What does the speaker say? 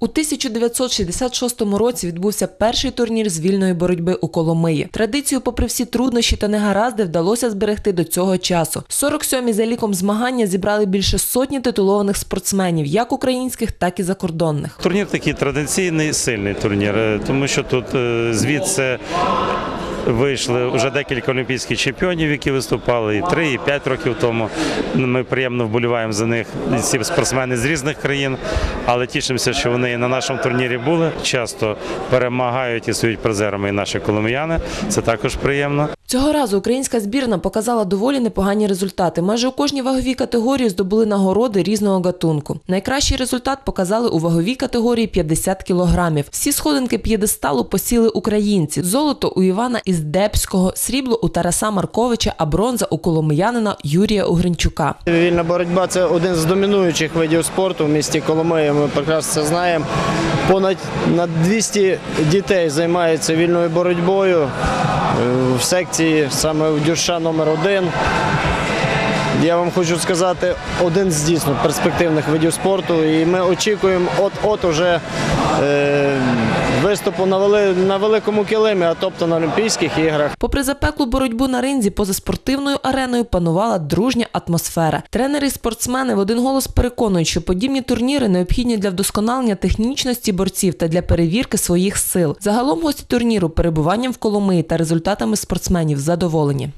У 1966 році відбувся перший турнір з вільної боротьби у Коломиї. Традицію, попри всі труднощі та негаразди, вдалося зберегти до цього часу. 47-мі за ліком змагання зібрали більше сотні титулованих спортсменів, як українських, так і закордонних. Турнір такий традиційний, сильний турнір, е, тому що тут е, звідси вийшли вже декілька олімпійських чемпіонів, які виступали і три, і п'ять років тому. Ну, Ми приємно вболіваємо за них. Ці спортсмени з різних країн, але тішимося, що вони на нашому турнірі були. Часто перемагають і стають призерами і наші коломияни. Це також приємно. Цього разу українська збірна показала доволі непогані результати. Майже у кожній ваговій категорії здобули нагороди різного гатунку. Найкращий результат показали у ваговій категорії 50 кілограмів. Всі сходинки п'єдесталу посіли українці. Золото у Івана із Депського, срібло у Тараса Марковича, а бронза у коломиянина Юрія Угринчука. Вільна боротьба це один з домінуючих видів спорту в місті Коломиї. Ми прекрасно це знаємо. Понад на 200 дітей займаються вільною боротьбою е, в секції саме в Дюрша номер 1 Я вам хочу сказати, один з дійсно перспективних видів спорту. І ми очікуємо от-от уже е, виступу на, вели, на великому килимі, а тобто на Олімпійських іграх. Попри запеклу боротьбу на ринзі, поза спортивною ареною панувала дружня атмосфера. Тренери і спортсмени в один голос переконують, що подібні турніри необхідні для вдосконалення технічності борців та для перевірки своїх сил. Загалом гості турніру перебуванням в Коломиї та результатами спортсменів задоволені.